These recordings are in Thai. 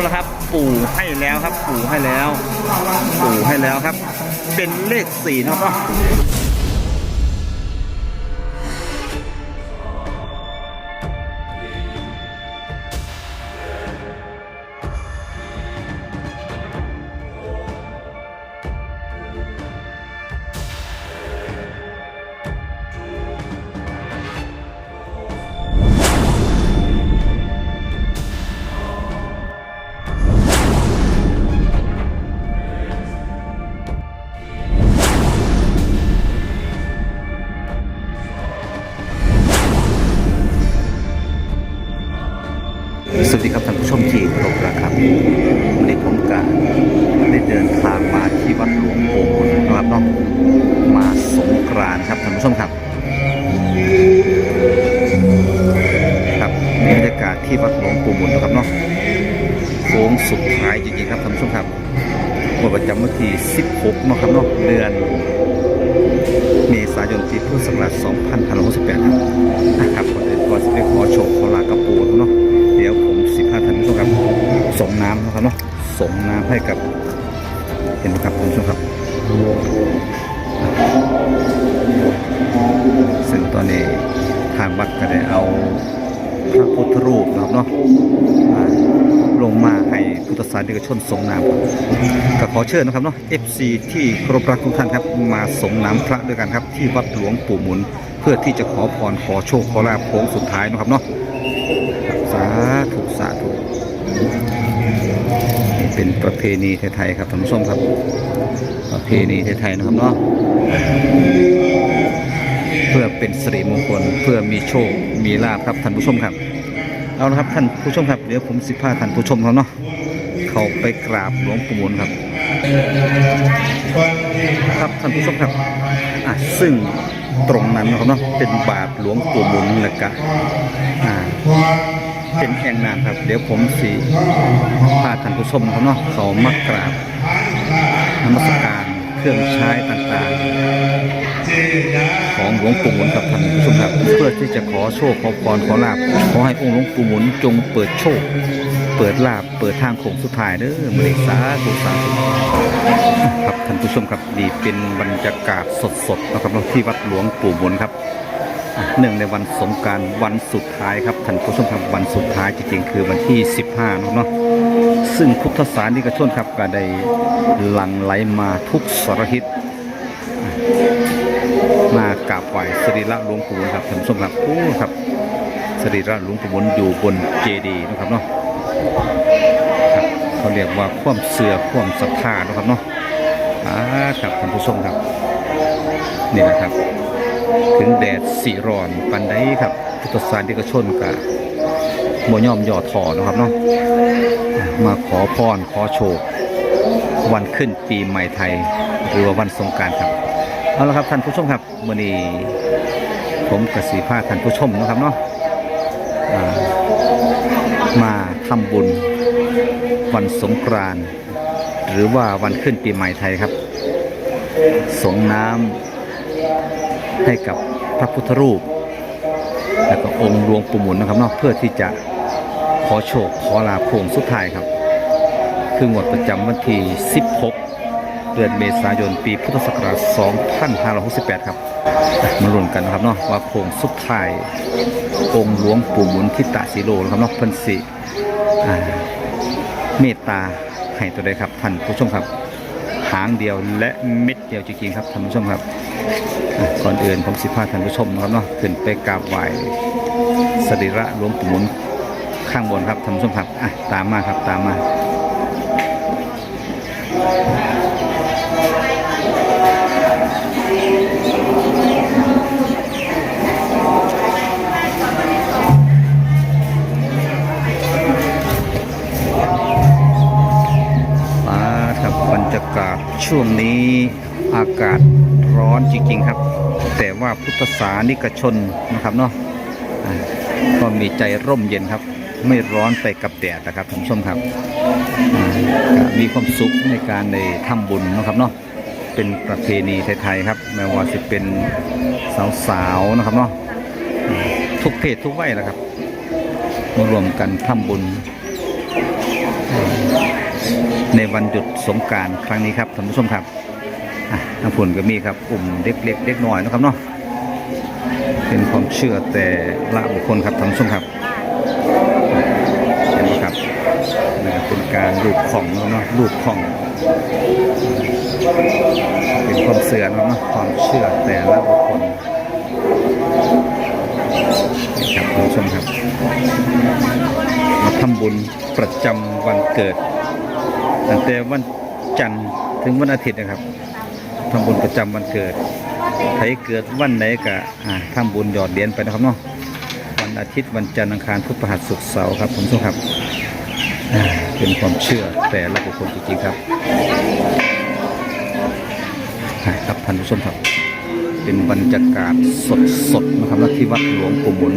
แล้วครับ ปู่ให้แล้วครับ ปู่ให้แล้ว ปู่ให้แล้วครับ เป็นเลขสี่นะครับ ดีครับท่านผู้ชมที่เครพนะครับวันนี้ผมกาได้เดินทางมาที่วัดหลวงปู่มุนนะครับเนาะมาสงกรานครับท่านผู้ชมครับ ครับมีบรรยากาศที่วัดหลวงปู่หมุนนะครับเนาะโค้งสุดท้ายจริงๆครับท่านผู้ชมครับวันประจำวันที่ 16เนาะครับเนาะเดือนเมษายนปีพุทธศักราช2568 ครับนะครับก่อนอื่นก่อนจะไปขอโชคขอลากับปู่เนาะ ส่งน้ำนะครับเนาะส่งน้ำให้กับ เห็นไหมครับท่านผู้ชมครับซึ่งตอนนี้ทางวัดก็ได้เอาพระพุทธรูปนะครับเนาะลงมาให้พุทธศาสนิกชนส่งน้ำกับก็ขอเชิญนะครับเนาะ FC ที่ครพรักทุกท่านครับมาส่งน้ำพระด้วยกันครับ ที่วัดหลวงปู่หมุน เพื่อที่จะขอพรขอโชคขอลาภโค้งสุดท้ายนะครับเนาะสาธุสาธุ เป็นประเพณีไทยๆครับท่านผู้ชมครับ ประเพณีไทยๆนะครับเนาะเพื่อเป็นสิริมงคลเพื่อมีโชคมีลาภครับท่านผู้ชมครับ เอาละครับท่านผู้ชมครับเดี๋ยวผมสิพาท่านผู้ชมเขาเนาะเขาไปกราบหลวงปู่มุนครับ ครับท่านผู้ชมครับอะซึ่งตรงนั้นนะครับเนาะเป็นบาทหลวงปู่มุนและกะอ่า เป็นแอ่งน้ำครับ เดี๋ยวผมสิพาท่านผู้ชมเขาเนาะเขามากราบนมัสการเครื่องใช้ต่างๆ ของหลวงปู่หมุนครับท่านผู้ชมครับเพื่อที่จะขอโชคขอพรขอลาบขอให้องค์หลวงปู่หมุนจงเปิดโชค เปิดลาบเปิดทางโค้งสุดท้ายเด้อมือสาธุสาธุครับท่านผู้ชมครับนี่เป็นบรรยากาศสดๆนะครับที่วัดหลวงปู่หมุนครับ เนื่องในวันสงการวันสุดท้ายครับท่านผู้ชมครับวันสุดท้ายจริงๆคือวันที่ 15เนาะซึ่งพุทธศาสนิกชนครับก็ได้หลั่งไหลมาทุกสารทิศมากราบไหว้สรีระหลวงปู่ครับท่านผู้ชมครับโอ้ครับสรีระหลวงปู่หมุนอยู่บนเจดีย์นะครับเนาะครับเขาเรียกว่าความเสื่อความศรัทธานะครับเนาะอ่าครับท่านผู้ชมครับนี่นะครับ ถึงแดดสีร้อนปันได้ครับพุทธศาสนิกชนกับโมย่อมย่อถอนะครับเนาะมาขอพรขอโชค วันขึ้นปีใหม่ไทย หรือว่าวันสงการครับเอาละครับท่านผู้ชมครับวันนี้ผมกสีพาท่านผู้ชมนะครับเนาะอ่ามาทำบุญวันสงกรานต์หรือว่าวันขึ้นปีใหม่ไทยครับ สงน้ำ ให้กับพระพุทธรูป แล้วก็องค์หลวงปู่หมุนนะครับเนาะเพื่อที่จะขอโชคขอลาโค้งสุดท้ายครับ คืองวดประจำวันที่ 16 เดือนเมษายนปีพุทธศักราช 2568 ครับ มาลุ้นกันนะครับเนาะว่าโค้งสุดท้ายองค์หลวงปู่หมุนทิตาสีโลนะครับเนาะเพิ่นสิเมตตาให้ตัวใดครับท่านผู้ชมครับ หางเดียวและเม็ดเดียวจริงๆครับท่านผู้ชมครับ ก่อนอื่นผมสิพาท่านผู้ชมนะครับเนาะขึ้นไปกราบไหว้สรีระหลวงปู่หมุนข้างบนครับท่านผู้ชมครับอะตามมาครับตามมามาครับบรรยากาศช่วงนี้อากาศร้อนจริงๆครับ แต่ว่าพุทธศาสนิกชนนะครับเนาะก็มีใจร่มเย็นครับ ไม่ร้อนไปกับแดดนะครับท่านผู้ชมครับ มีความสุขในการในทำบุญนะครับเนาะเป็นประเพณีไทยๆครับไม่ว่าจะเป็นสาวๆนะครับเนาะทุกเพศทุกวัยนะครับมารวมกันทำบุญ ในวันหยุดสงการครั้งนี้ครับท่านผู้ชมครับ อะทางผลก็มีครับกลุ่มเด็กเล็กเด็กน้อยนะครับเนาะเป็นความเชื่อแต่ละบุคคลครับท่านผู้ชมครับเห็นไหมครับนี่ก็เป็นการลูกของเนาะเนาะลูกของ เป็นความเสื่อนะเนาะความเชื่อแต่ละบุคคลครับท่านผู้ชมครับมาทำบุญประจำวันเกิด ตั้งแต่วันจันทร์ถึงวันอาทิตย์นะครับ ทำบุญประจำวันเกิดใครเกิดวันไหนก็อ่าทำบุญหยอดเหรียญไปนะครับเนาะวันอาทิตย์วันจันทร์อังคารพุธพฤหัสศุกร์เสาร์ครับผมทุกครับเป็นความเชื่อแต่ละบุคคลจริงๆครับครับท่านผู้ชมครับ เป็นบรรยากาศสดๆนะครับที่วัดหลวงปู่หมุน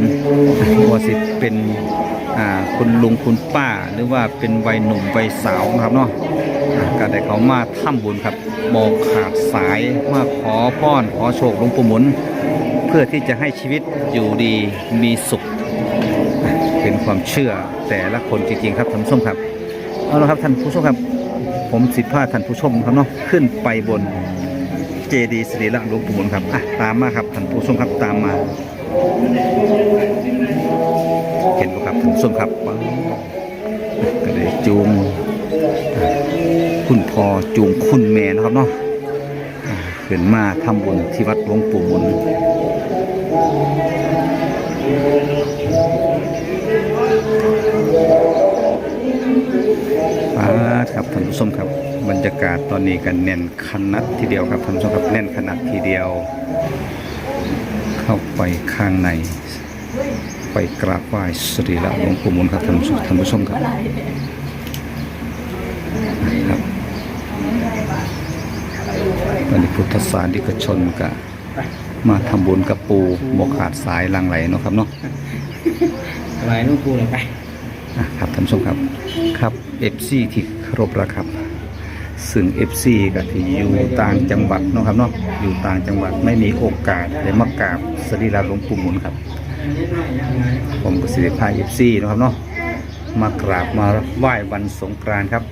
ว่าสิเป็น คุณลุงคุณป้าหรือว่าเป็นวัยหนุ่มวัยสาวนะครับเนาะก็ได้เขามาถ้ำบุญครับบอกขาดสายมาขอพรขอโชคหลวงปู่หมุน เพื่อที่จะให้ชีวิตอยู่ดีมีสุข เป็นความเชื่อแต่ละคนจริงๆครับท่านผู้ชมครับเอาละครับท่านผู้ชมครับ ผมสิทธาท่านผู้ชมครับเนาะขึ้นไปบนเจดีย์สิริละหลวงปู่หมุนครับอะตามมาครับท่านผู้ชมครับตามมา เห็นไหมครับท่านผู้มครับก็เลยจูงคุณพ่อจูงคุณแม่นะครับเนาะอะขึ้นมาทำบุญที่วัดหลวงปู่มุนอ่าครับท่านผู้ชมครับ บรรยากาศตอนนี้กันแน่นขนาดทีเดียวครับท่านผู้ชมครับแน่นขนาดทีเดียว เข้าไปข้างใน ไปกราบไหว้สรีระหลวงปู่หมุนครับท่านผู้ชมท่านผู้ชมครับครับตอนนี้พุทธศาสนิกชนก็มาทำบุญกับปูบกขาดสายหลังไหลเนาะครับเนาะอะไรลูกกูเลยไปอะครับท่านผู้ชมครับครับ FC ที่เคารพรักครับซึ่ง FC ก็ที่อยู่ต่างจังหวัดเนาะครับเนาะอยู่ต่างจังหวัดไม่มีโอกาสได้มากราบสรีระหลวงปู่หมุนครับ ผมกสิริพา FC เนะครับเนาะมากราบมาไหว้วันสงกรานต์ครับ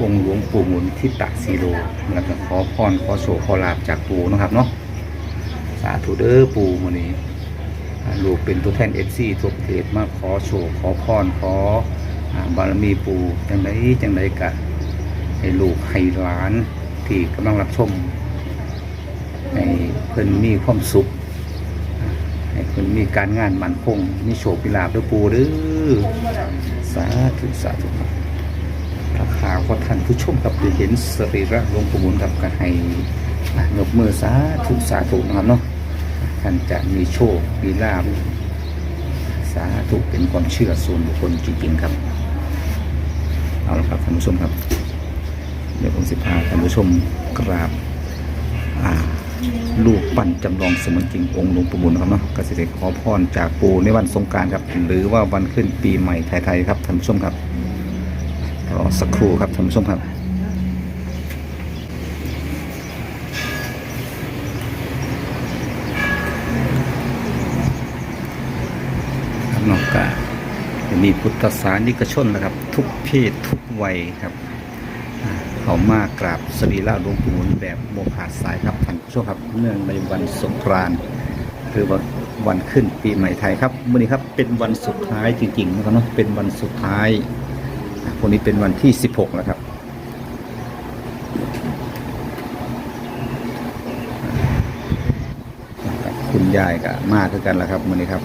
องค์หลวงปู่หมุนที่ตักซีโรแล้วก็ขอพรขอโชคขอลาบจากปู่นะครับเนาะสาธุเด้อปู่มื้อนี้ลูกเป็นตัวแทนเอฟซีทั่วประเทศมาขอโชว์ขอพรขอบารมีปู่จังไดจังไดกะให้ลูกให้หลานที่กำลังรับชมให้เพิ่นมีความสุข ให้เพิ่นมีการงานมั่นคงมีโชคมีลาภด้วยปูเด้อสาธุสาธุราคาว่าท่านผู้ชมครับได้เห็นสรีระหลวงปู่หมุนครับก็ให้อะยกมือสาธุสาธุนะครับเนาะท่านจะมีโชคมีลาภสาธุเป็นความเชื่อส่วนบุคคลจริงๆครับ เอาละครับท่านผู้ชมครับ เดี๋ยวผมสิพาท่านผู้ชมกราบ ลูกปั้นจำลองเสมือนจริงองค์หลวงปู่บุญครับเนาะกสิเดขอพรจากปู่ในวันสงการครับ หรือว่าวันขึ้นปีใหม่ไทยๆครับท่านผู้ชมครับรอสักครู่ครับท่านผู้ชมครับนอกก็จะมีพุทธศาสนิกชนนะครับ ทุกเพศทุกวัยครับ เขามากราบสรีระหลวงปู่หมุนแบบโมขาดสายครับท่านผู้ชมครับเนื่องในวันสงกรานต์หรือว่าวันขึ้นปีใหม่ไทยครับวันนี้ครับเป็นวันสุดท้ายจริงๆนะครับเนาะเป็นวันสุดท้ายวันนี้เป็นวันที่ 16 แล้วครับคุณยายก็มาคือกันแล้วครับวันนี้ครับ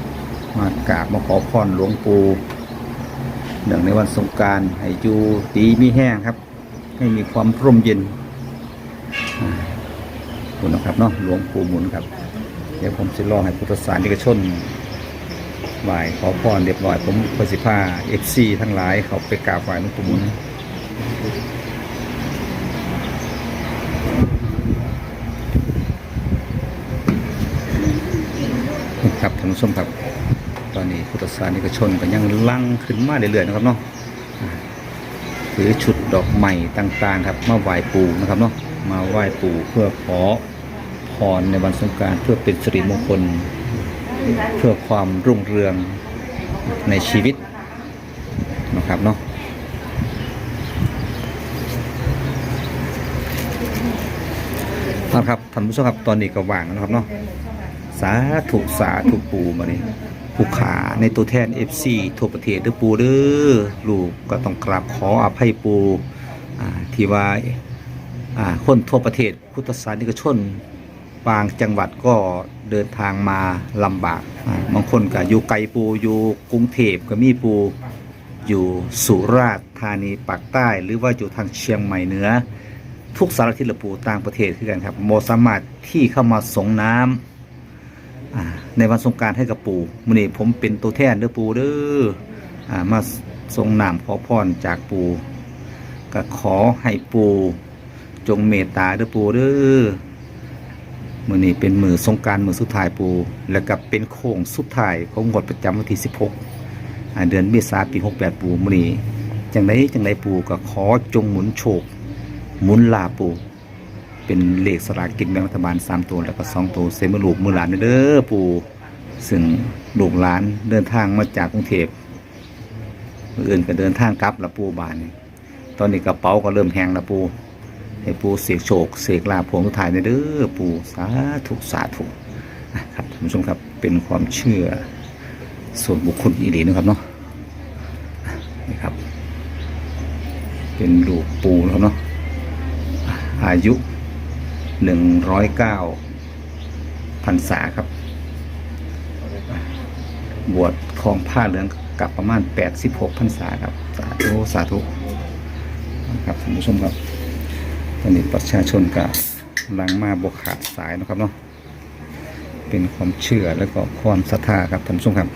มากราบมาขอพรหลวงปู่เนื่องในวันสงกรารให้อยู่ดีมีแห้งครับ ให้มีความร่มเย็นคุณนะครับเนาะหลวงปู่หมุนครับ เดี๋ยวผมจะรอให้พุทธศาสนิกชนไหว้ขอพรเรียบร้อย ผมประสิทธาเอฟซีทั้งหลายเขาไปกราบไหว้หลวงปู่หมุนครับท่านผู้ชมครับ ตอนนี้พุทธศาสนิกชนก็ยังลังขึ้นมาเรื่อยๆนะครับเนาะ ถือชุดดอกใหม่ต่างๆครับมาไหว้ปู่นะครับเนาะมาไหว้ปู่เพื่อขอพรในวันสงการเพื่อเป็นสิริมงคล เพื่อความรุ่งเรืองในชีวิตนะครับเนาะนะครับท่านผู้ชมครับตอนนี้ก็ว่างนะครับเนาะสาธุสาธุปูมานี่ ผู้ขาในตัวแทน FC ทั่วประเทศเด้อปูเด้อลูกก็ต้องกราบขออภัยปูที่ว่าคนทั่วประเทศพุทธศาสนิกชนบางจังหวัดก็เดินทางมาลำบากบางคนก็อยู่ไกลปูอยู่กรุงเทพก็มีปูอยู่สุราษฎร์ธานีปากใต้ หรือว่าอยู่ทางเชียงใหม่เหนือ ทุกสารทิศละปูต่างประเทศคือกันครับโมสามารถที่เข้ามาส่งน้ำ ในวันสงการให้กับปู่มื่อนี้ผมเป็นตัวแทนเด้อปู่เด้ออมาส่งน้ำขอพรจากปู่ก็ขอให้ปู่จงเมตตาเด้อปู่เด้อมื่อนี้เป็นมือสงการมือสุดท้ายปู่แล้วก็เป็นโค้งสุดท้ายของงวดประจำวันที่ 16 เดือนเมษายนปี68 ปู่มื่อนี้จังไดจังไดปู่ก็ขอจงหมุนโชคหมุนลาปู่ เป็นเลขสลากกินแบ่งรัฐบาล 3 ตัวแล้วก็ 2 ตัวเซมาลูกมือหลานเด้อปูซึ่งลูกหลานเดินทางมาจากกรุงเทพอื่นก็เดินทางกลับละปูบานตอนนี้กระเป๋าก็เริ่มแห้งละปูให้ปูเสกโชคเสกลาภวงทุกทายเด้อปูสาธุสาธุอะครับท่านผู้ชมครับเป็นความเชื่อส่วนบุคคลอีหลีนะครับเนาะนี่ครับ เป็นลูกปูนะครับเนาะอายุ หนึ่งร้อยเก้าพรรษาครับ บวชครองผ้าเหลืองกับประมาณแปดสิบหกพรรษาครับ สาธุสาธุครับท่านผู้ชมครับตอนนี้ประชาชนกับลังมาบกขาดสายนะครับเนาะเป็นความเชื่อแล้วก็ความศรัทธาครับท่านผู้ชมครับ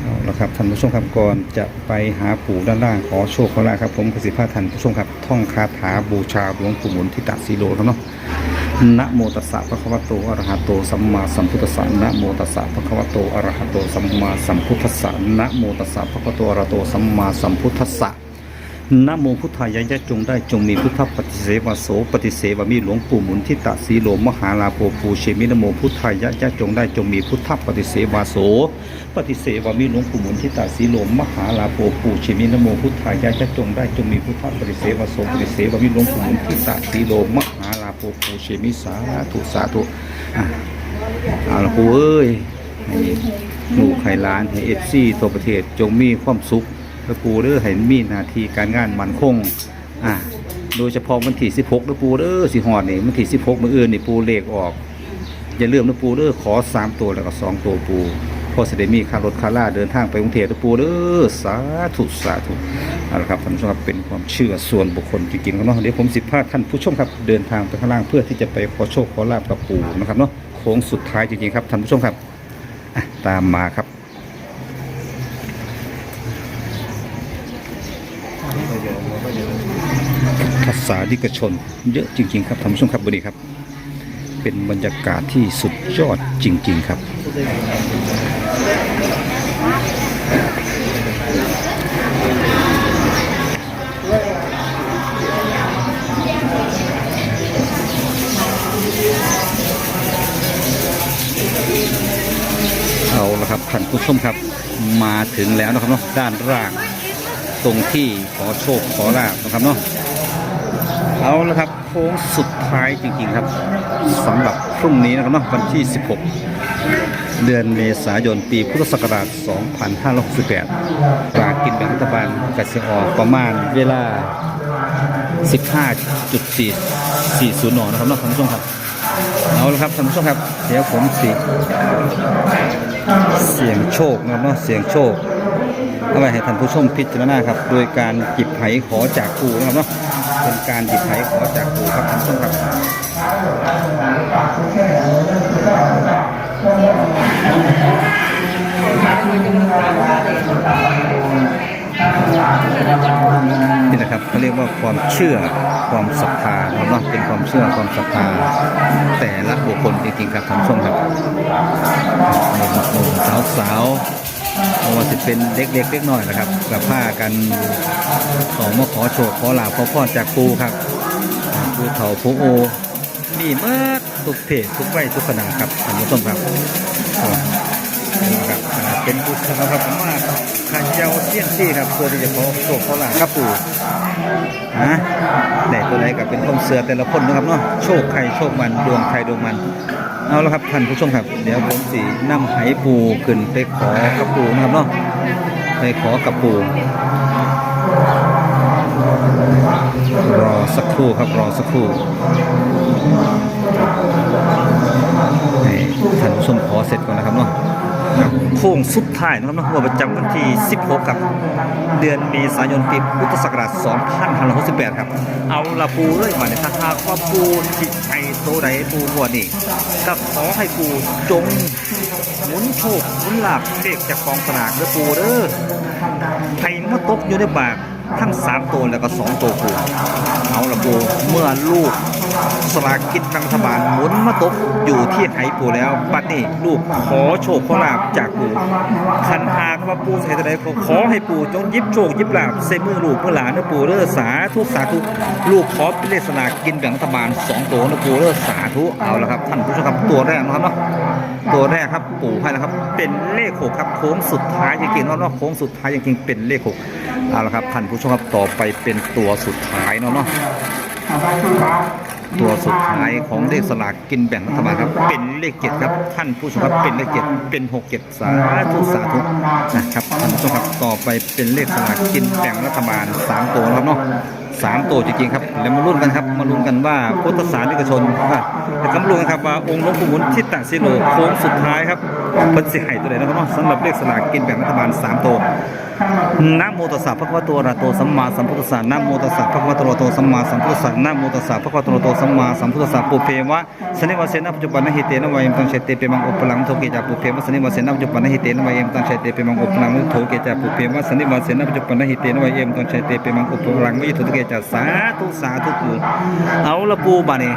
เอาละ ครับท่านผู้ชมครับก่อนจะไปหาปู่ด้านล่างขอโชคขอลาครับผมกสิภาท่านผู้ชมครับท่องคาถาบูชาหลวงปู่หมุนทิตะสีโลครับเนาะนะโมตัสสะภะคะวะโตอะระหะโตสัมมาสัมพุทธัสสะนะโมตัสสะภะคะวะโตอะระหะโตสัมมาสัมพุทธัสสะนะโมตัสสะภะคะวะโตอะระหะโตสัมมาสัมพุทธัสสะนะโมพุทธายะยะจงได้จงมีพุทธปฏิเสวะโสปฏิเสวะมีหลวงปู่หมุนทิตะสีโลมหาลาโภปูเชมินะโมพุทธายะยะจงได้จงมีพุทธปฏิเสวะโส ปฏิเสวะมีหลวงปู่หมุนทิตาสีโลมมหาลาโภปูเชมินโมพุทธายะจะจงได้จงมีพุทธปฏิเสวะโสปฏิเสวะมีหลวงปู่หมุนทิตาสีโลมมหาลาโภปูเชมิสาธุสาธุอะเอาละปูเอ้ยให้ลูกให้หลานให้เอฟซีตัวประเทศจงมีความสุขแล้วปูเด้อให้มีหนาทีการงานมันคงอะโดยเฉพาะวันที่16แล้วปูเด้อสิฮอดนี่วันที่16มื้ออื่นนี่ปูเลขออกอย่าลืมนะปูเด้อขอสามตัวแล้วก็สองตัวปู พอเสด็จมีค่ารถค่าล่าเดินทางไปกรุงเทพนะปูเด้อสาธุสาธุเอาละครับท่านผู้ชมครับเป็นความเชื่อส่วนบุคคลจริงๆครับเนาะเดี๋ยวผมสิบพาท่านผู้ชมครับเดินทางไปข้างล่างเพื่อที่จะไปขอโชคขอลาบกับปู่นะครับเนาะโค้งสุดท้ายจริงๆครับท่านผู้ชมครับอะตามมาครับภาษาดิกชน เยอะจริง ๆ ครับท่านผู้ชมครับวันนี้ครับ เป็นบรรยากาศที่สุดยอดจริง ๆ ครับ เอาละครับท่านผู้ชมครับ มาถึงแล้วนะครับเนาะด้านล่าง ตรงที่ขอโชคขอลาบนะครับเนาะเอาละครับโค้งสุดท้ายจริงๆครับสำหรับพรุ่งนี้นะครับเนาะวันที่ 16 เดือนเมษายนปีพุทธศักราช 2568ปลากินแบ่งรัฐบาลกสิออกประมาณเวลา 15.440นนะครับนะท่านผู้ชมครับ เอาละครับท่านผู้ชมครับ เดี๋ยวผมสิ เสียงโชคนะครับเนาะเสียงโชคเอาไว้ให้ท่านผู้ชมพิจารณาครับ โดยการหยิบไหขอจากครูนะครับเนาะเป็นการหยิบไหขอจากครูครับท่านผู้ชมครับ นี่นะครับเขาเรียกว่าความเชื่อความศรัทธาครับเนาะเป็นความเชื่อความศรัทธาแต่ละบุคคลจริงๆครับท่านผู้ชมครับหนุ่มสาวๆเพราะว่าจะเป็นเด็กๆเล็กน้อยนะครับ กับผ้ากันขอมาขอโชคขอลาบขอพรจากครูครับครูเถาผู้โอมีเมื่อ ทุกเพศทุกไว้ทุกขนาดครับท่านผู้ชมครับครับเป็นบุญนะครับมากขันเจ้าเสี้ยนซี่ครับเพื่อที่จะขอโชคขอลาครับปู่ฮะแต่ตัวไหนก็เป็นความเสือแต่ละคนนะครับเนาะโชคใครโชคมันดวงใครดวงมันเอาละครับท่านผู้ชมครับ เดี๋ยวผมสีนำไหปูขึ้นไปขอกับปูนะครับเนาะไปขอกับปูรอสักครู่ครับรอสักครู่ ให้ท่านผู้ชมขอเสร็จก่อนนะครับเนาะโค้งสุดท้ายนะครับเนาะวันประจำวันที่ 16 ครับ เดือนเมษายนปีพุทธศักราช 2568 ครับ เอาละปูเลยมาในถ้าหากว่าปูจิตใจโตใดปูบัวนี่ก็ขอให้ปูจงหมุนโชคหมุนลาบเลขจากกองสลากเด้อปูเด้อให้มาตกอยู่ในบาก ทั้ง 3 ตัวแล้วก็ 2 ตัวปูเอาละปูเมื่อลูกสลากกินแบงรัฐบาลหมุนมาตกอยู่ที่ไหปูแล้วปัดนี้ลูกขอโชคขอลาบจากปูคันหากว่าปูใส่ตัวใดก็ขอให้ปูจงยิบโชคยิบลาบใส่มือลูกเมื่อหลานนะปูเด้อสาธุสาธุลูกขอเป็นเลขสลากกินแบ่งรัฐบาลสองตัวนะปูเด้อสาธุเอาละครับท่านผู้ชมครับตัวแรกนะครับเนาะ ตัวแรกครับปู่ให้นะครับ เป็นเลขหกครับโค้งสุดท้ายจริงๆเนาะเนาะโค้งสุดท้ายจริงๆเป็นเลขหกเอาละครับท่านผู้ชมครับต่อไปเป็นตัวสุดท้ายเนาะเนาะตัวสุดท้ายของเลขสลากกินแบ่งรัฐบาลครับ เป็นเลขเจ็ดครับท่านผู้ชมครับเป็นเลขเจ็ดเป็นหกเจ็ดสาธุสาธุนะครับท่านผู้ชมครับต่อไปเป็นเลขสลากกินแบ่งรัฐบาลสามตัวนะครับเนาะ สามตัวจริงๆครับแล้วมาลุ้นกันครับมาลุ้นกันว่าพุทธศาสนิกชนว่าจะกำลังครับว่าองค์หลวงปู่หมุนทิตตสิโลโค้งสุดท้ายครับเป็นสิไห่ตัวไหนนะครับสำหรับเลขสลากกินแบ่งรัฐบาลสามตัวนะโมตัสสะภะคะวะโตอะระโตสัมมาสัมพุทธัสสะนะโมตัสสะภะคะวะโตอะระโตสัมมาสัมพุทธัสสะนะโมตัสสะภะคะวะโตอะระโตสัมมาสัมพุทธัสสะปุเพวะสนิวเสนะปัจจุบันนะหิเตนะวายมตังเชเตเปมังอุปลังโทเกจาปุเพวะสนิวเสนะปัจจุบันนะหิเตนะวายมตังเชเตเปมังอุปลังโทเกจาปุเพวะสนิวเสนะปัจจุบันนะหิเตนะวายมตังเชเตเปมังอุปลังวิโทเกจะสาธุสาธุปูเอาละปูบานี่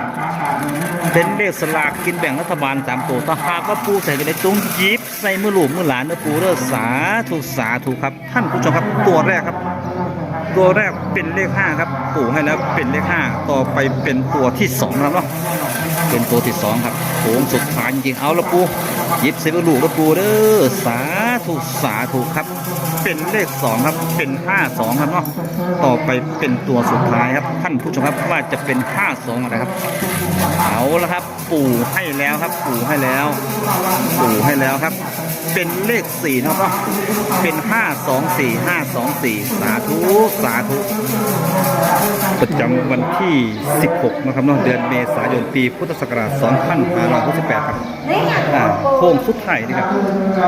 เป็นเลขสลากกินแบ่งรัฐบาลสามตัวถ้าหากว่าปูใส่กันในจงยิบใส่มือหลูกมือหลานเนะปูเด้อสาธุสาธุครับ ท่านผู้ชมครับตัวแรกครับ ตัวแรกเป็นเลขห้าครับปู่ให้แล้วเป็นเลขห้าต่อไปเป็นตัวที่สองครับเนาะเป็นตัวที่สองครับโค้งสุดท้ายจริงๆเอาละปูยิบใส่มือหลูกละปูเด้อสาธุสาธุครับ เป็นเลขสองครับเป็นห้าสองครับเนาะต่อไปเป็นตัวสุดท้ายครับท่านผู้ชมครับว่าจะเป็นห้าสองอะไรครับเอาละครับ ปู่ให้แล้วครับ ปู่ให้แล้ว ปู่ให้แล้วครับ เป็นเลขสี่นะครับเป็นห้าสองสี่ห้าสองสี่สาธุสาธุประจำวันที่ 16 นะครับเนาะเดือนเมษายนปีพุทธศักราช2568ครับอ่าโค้งสุดไทยนี่ครับ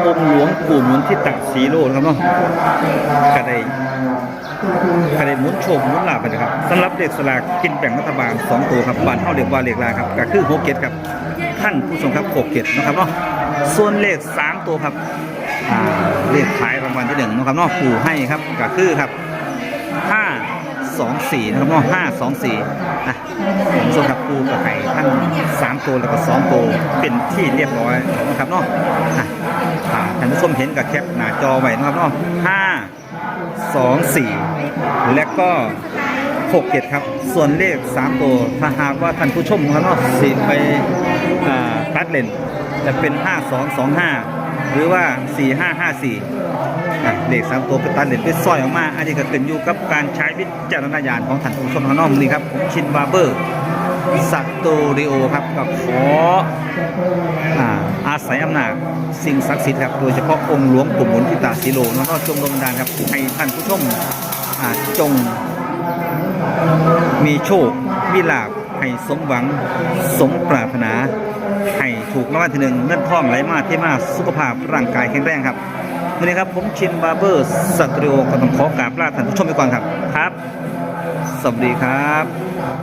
องหลวงปู่หมุนที่ตักสีโลนะครับเนาะกระไดภายในหมุนโชมหมุนลาบไปนะครับสำหรับเด็กสลากกินแบ่งรัฐบาล 2 ตัวครับบานเท่าเรียกว่าเลขลาครับก็คือ6เกตครับท่านผู้ชมครับ6เกตนะครับเนาะ ส่วนเลข3ตัวครับอ่าเลขท้ายรางวัลที่หนึ่งนะครับเนาะปู่ให้ครับก็คือครับ5 2 4นะครับเนาะ5 2 4นะท่านผู้ชมครับปู่ก็ให้ทั้ง3ตัวแล้วก็2ตัวเป็นที่เรียบร้อยนะครับเนาะอะท่านผู้ชมเห็นกับแคปหน้าจอไว้นะครับเนาะ5สองสี่และก็หกเจ็ดครับ ส่วนเลขสามตัวถ้าหากว่าท่านผู้ชมครับเนาะสิไปอ่าตัดเลน จะเป็นห้าสองสองห้าหรือว่าสี่ห้าห้าสี่เลขสามตัวเป็นตัดเลนเป็นสร้อยออกมา อันนี้ก็ขึ้นอยู่กับการใช้วิจารณญาณของท่านผู้ชมทางนอกนี่ครับชินบาร์เบอร์สัตตูดิโอครับก็ขออาอาศัยอำนาจสิ่งศักดิ์สิทธิ์ครับโดยเฉพาะองค์หลวงปู่หมุนทิตาสีโลแล้วก็จงดลบันดาลครับให้ท่านผู้ชมจง มีโชคมีลาภให้สมหวังสมปรารถนา ให้ถูกรางวัลที่หนึ่งเงินทองไหลมาเทมาสุขภาพร่างกายแข็งแรงครับวันนี้ครับผมชินบาร์เบอร์สตูดิโอก็ต้องขอกราบลาท่านผู้ชมไปก่อนครับครับ สวัสดีครับ